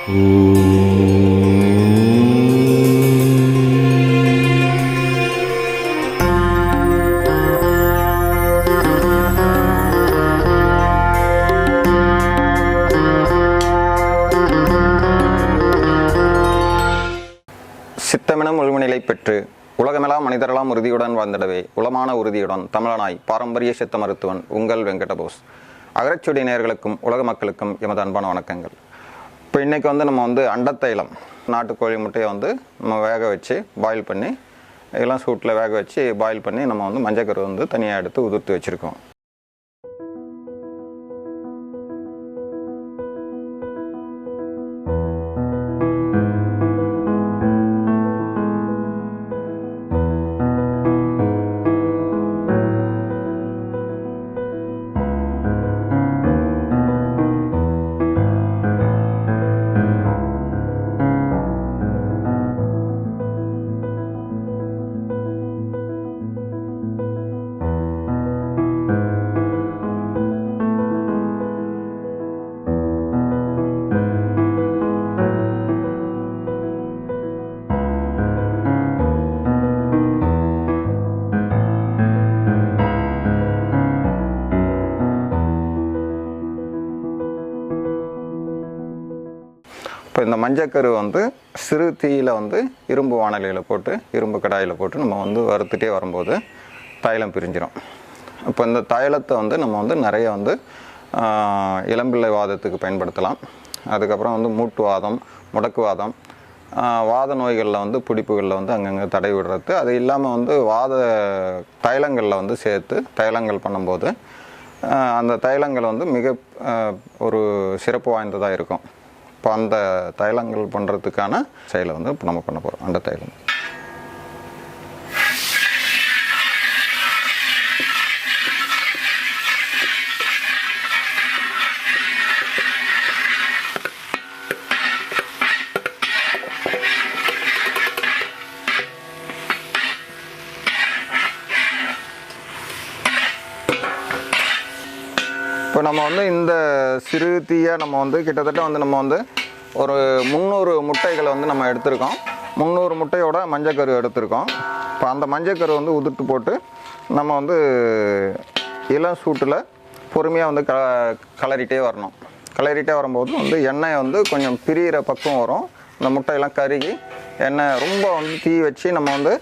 சித்தமினம் உள்மநிலை பெற்று உலகமெல்லாம் மனிதரெல்லாம் உறுதியுடன் வாழ்ந்திடவே உளமான உறுதியுடன் தமிழனாய் பாரம்பரிய சித்த மருத்துவன் உங்கள் வெங்கடபோஸ். அகரச்சுடி நேர்களுக்கும் உலக மக்களுக்கும் எமது அன்பான வணக்கங்கள். இப்போ இன்றைக்கி வந்து நம்ம வந்து அண்டத்தைலம் நாட்டுக்கோழி முட்டையை வந்து நம்ம வேக வச்சு பாயில் பண்ணி எல்லாம் சூட்டில் வேக வச்சு பாயில் பண்ணி நம்ம வந்து மஞ்சக்கரு வந்து தனியாக எடுத்து உதிர்த்து வச்சுருக்கோம். இப்போ இந்த மஞ்சக்கரு வந்து சிறு தீயில் வந்து இரும்பு வானலியில் போட்டு இரும்பு கடாயில் போட்டு நம்ம வந்து வறுத்துட்டே வரும்போது தைலம் பிரிஞ்சிடும் இப்போ இந்த தைலத்தை வந்து நம்ம வந்து நிறைய வந்து இளம்பிள்ளை வாதத்துக்கு பயன்படுத்தலாம். அதுக்கப்புறம் வந்து மூட்டு வாதம் முடக்கு வாதம் வாத நோய்களில் வந்து பிடிப்புகளில் வந்து அங்கங்கே தடை விடுறது. அது இல்லாமல் வந்து வாத தைலங்களில் வந்து சேர்த்து தைலங்கள் பண்ணும்போது அந்த தைலங்கள் வந்து மிக ஒரு சிறப்பு வாய்ந்ததாக இருக்கும். இப்போ அந்த தைலங்கள் பண்ணுறதுக்கான செயலை வந்து இப்போ நம்ம பண்ண போகிறோம் அந்த தைலம். நம்ம வந்து இந்த சிறு தீயை நம்ம வந்து கிட்டத்தட்ட வந்து நம்ம வந்து ஒரு முந்நூறு முட்டைகளை வந்து நம்ம எடுத்திருக்கோம். முந்நூறு முட்டையோட மஞ்சக்கரு எடுத்திருக்கோம். இப்போ அந்த மஞ்சக்கரு வந்து உதிர்த்து போட்டு நம்ம வந்து இளம் சூட்டில் பொறுமையாக வந்து க கலரிட்டே வரணும். கலரிட்டே வரும்போது வந்து எண்ணெய் வந்து கொஞ்சம் பிரியிற பக்கம் வரும். இந்த முட்டையெல்லாம் கருகி எண்ணெய் ரொம்ப வந்து தீ வச்சு நம்ம வந்து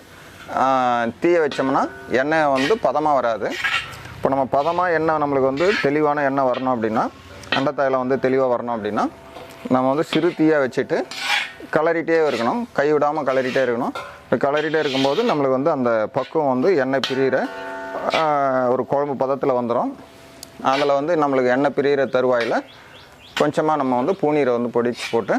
தீயை வச்சோம்னா எண்ணெய் வந்து பதமாக வராது. இப்போ நம்ம பதமாக எண்ணெய் நம்மளுக்கு வந்து தெளிவான எண்ணெய் வரணும் அப்படின்னா அண்டத்தாயில் வந்து தெளிவாக வரணும் அப்படின்னா நம்ம வந்து சிறு தீயாக வச்சுட்டு கலரிட்டே இருக்கணும். கை விடாமல் கலரிட்டே இருக்கணும். இப்போ கலரிட்டே இருக்கும்போது நம்மளுக்கு வந்து அந்த பக்குவம் வந்து எண்ணெய் பிரியிற ஒரு குழம்பு பதத்தில் வந்துடும் அதில் வந்து நம்மளுக்கு எண்ணெய் பிரியிற தருவாயில் கொஞ்சமாக நம்ம வந்து பூநீரை வந்து பொடிச்சு போட்டு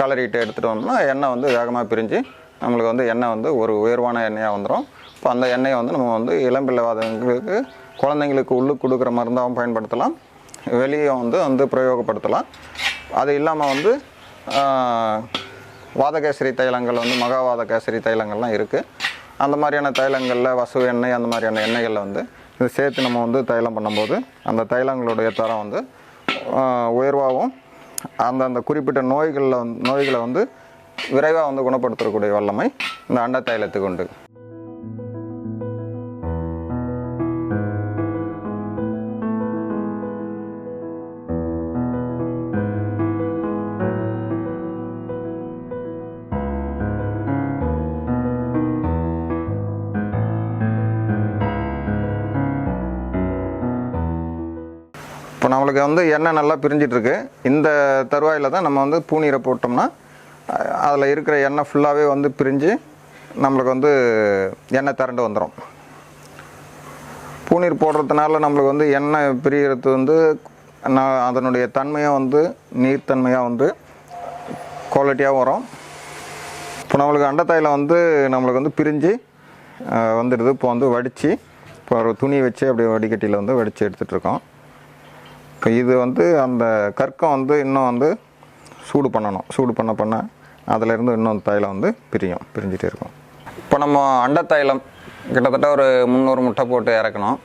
கலரிட்டு எடுத்துகிட்டு வந்தோம்னா எண்ணெய் வந்து வேகமாக பிரிஞ்சு நம்மளுக்கு வந்து எண்ணெய் வந்து ஒரு உயர்வான எண்ணெயாக வந்துடும் இப்போ அந்த எண்ணெயை வந்து நம்ம வந்து இளம்பிள்ளைவாதங்களுக்கு குழந்தைங்களுக்கு உள்ளுக்கு கொடுக்குற மருந்தாகவும் பயன்படுத்தலாம். வெளியே வந்து வந்து பிரயோகப்படுத்தலாம். அது இல்லாமல் வந்து வாதகேசரி தைலங்கள் வந்து மகாவாத கேசரி தைலங்கள்லாம் இருக்குது அந்த மாதிரியான தைலங்களில் வசு எண்ணெய் அந்த மாதிரியான எண்ணெய்களில் வந்து இது சேர்த்து நம்ம வந்து தைலம் பண்ணும்போது அந்த தைலங்களுடைய தரம் வந்து உயர்வாகவும் அந்தந்த குறிப்பிட்ட நோய்களில் வந்து நோய்களை வந்து விரைவாக வந்து குணப்படுத்தக்கூடிய வல்லமை இந்த அண்ட தைலத்துக்கு உண்டு. நம்மளுக்கு வந்து எண்ணெய் நல்லா பிரிஞ்சிட்ருக்கு. இந்த தருவாயில் தான் நம்ம வந்து பூநீரை போட்டோம்னா அதில் இருக்கிற எண்ணெய் ஃபுல்லாகவே வந்து பிரிஞ்சு நம்மளுக்கு வந்து எண்ணெய் திரண்டு வந்துடும் பூநீர் போடுறதுனால நம்மளுக்கு வந்து எண்ணெய் பிரிகிறது வந்து நான் அதனுடைய தன்மையாக வந்து நீர்த்தன்மையாக வந்து குவாலிட்டியாக வரும். இப்போ நம்மளுக்கு அண்டத்தாயில் வந்து நம்மளுக்கு வந்து பிரிஞ்சு வந்துடுது. இப்போ வந்து வடித்து இப்போ ஒரு துணி வச்சு அப்படியே வடிகட்டியில் வந்து வடித்து எடுத்துகிட்டு இருக்கோம். இப்போ இது வந்து அந்த கற்கம் வந்து இன்னும் வந்து சூடு பண்ணணும். சூடு பண்ண பண்ண அதிலிருந்து இன்னும் தைலம் வந்து பிரியும் பிரிஞ்சிட்டே இருக்கும். இப்போ நம்ம அண்டை தைலம் கிட்டத்தட்ட ஒரு முந்நூறு முட்டை போட்டு இறக்கணும்.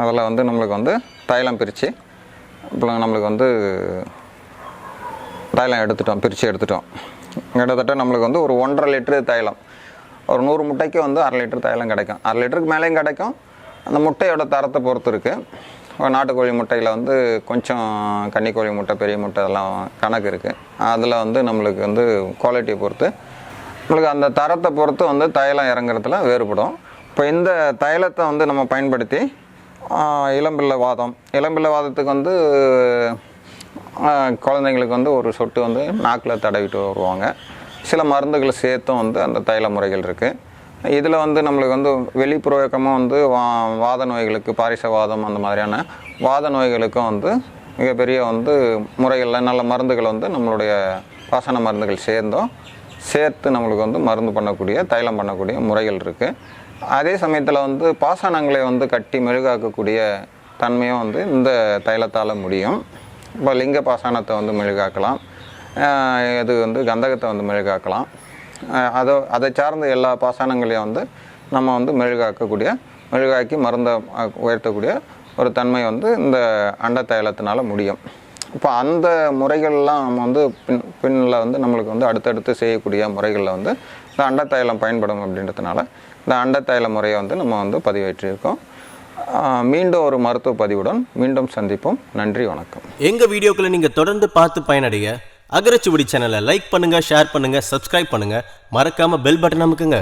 அதில் வந்து நம்மளுக்கு வந்து தைலம் பிரித்து இப்போ நம்மளுக்கு வந்து தைலம் எடுத்துட்டோம் பிரித்து எடுத்துட்டோம். கிட்டத்தட்ட நம்மளுக்கு வந்து ஒரு ஒன்றரை லிட்டரு தைலம். ஒரு நூறு முட்டைக்கு வந்து அரை லிட்டர் தைலம் கிடைக்கும். அரை லிட்டருக்கு மேலேயும் கிடைக்கும். அந்த முட்டையோட தரத்தை பொறுத்து இருக்குது நாட்டுக்கோழி முட்டையில் வந்து கொஞ்சம் கன்னிக்கோழி முட்டை பெரிய முட்டை அதெல்லாம் கணக்கு இருக்குது அதில் வந்து நம்மளுக்கு வந்து குவாலிட்டியை பொறுத்து நம்மளுக்கு அந்த தரத்தை பொறுத்து வந்து தைலம் இறங்குறதுல வேறுபடும். இப்போ இந்த தைலத்தை வந்து நம்ம பயன்படுத்தி இளம்பிள்ளை வாதம் இளம்பிள்ளை வாதத்துக்கு வந்து குழந்தைங்களுக்கு வந்து ஒரு சொட்டு வந்து நாக்கில் தடவிட்டு வருவாங்க. சில மருந்துகளை சேர்த்தும் வந்து அந்த தைல முறைகள் இருக்குது இதில் வந்து நம்மளுக்கு வந்து வெளிப்புறக்கமாக வந்து வா வாத நோய்களுக்கு பாரிசவாதம் அந்த மாதிரியான வாத நோய்களுக்கும் வந்து மிகப்பெரிய வந்து முறைகளில் நல்ல மருந்துகள் வந்து நம்மளுடைய பாசன மருந்துகள் சேர்ந்தோம். சேர்த்து நம்மளுக்கு வந்து மருந்து பண்ணக்கூடிய தைலம் பண்ணக்கூடிய முறைகள் இருக்குது அதே சமயத்தில் வந்து பாசனங்களை வந்து கட்டி மெழுகாக்கக்கூடிய தன்மையும் வந்து இந்த தைலத்தால் முடியும். இப்போ லிங்க பாசனத்தை வந்து மெழுகாக்கலாம். இது வந்து கந்தகத்தை வந்து மெழுகாக்கலாம். அதை அதை சார்ந்த எல்லா பாசனங்களையும் வந்து நம்ம வந்து மெழுகாக்கக்கூடிய மெழுகாக்கி மருந்தை உயர்த்தக்கூடிய ஒரு தன்மை வந்து இந்த அண்ட முடியும். இப்போ அந்த முறைகள்லாம் நம்ம வந்து பின் பின்னில் வந்து நம்மளுக்கு வந்து அடுத்தடுத்து செய்யக்கூடிய முறைகளில் வந்து இந்த அண்ட தைலம் பயன்படும் அப்படின்றதுனால இந்த அண்ட தைல முறையை வந்து நம்ம வந்து பதிவேற்றிருக்கோம். மீண்டும் ஒரு மருத்துவ பதிவுடன் மீண்டும் சந்திப்போம். நன்றி வணக்கம். எங்கள் வீடியோக்களை நீங்கள் தொடர்ந்து பார்த்து பயனடைய அகரச்சுவடி சேனலை லைக் பண்ணுங்கள் ஷேர் பண்ணுங்கள் சப்ஸ்கிரைப் பண்ணுங்கள் மறக்காமல் பெல் பட்டன் அமுக்குங்க.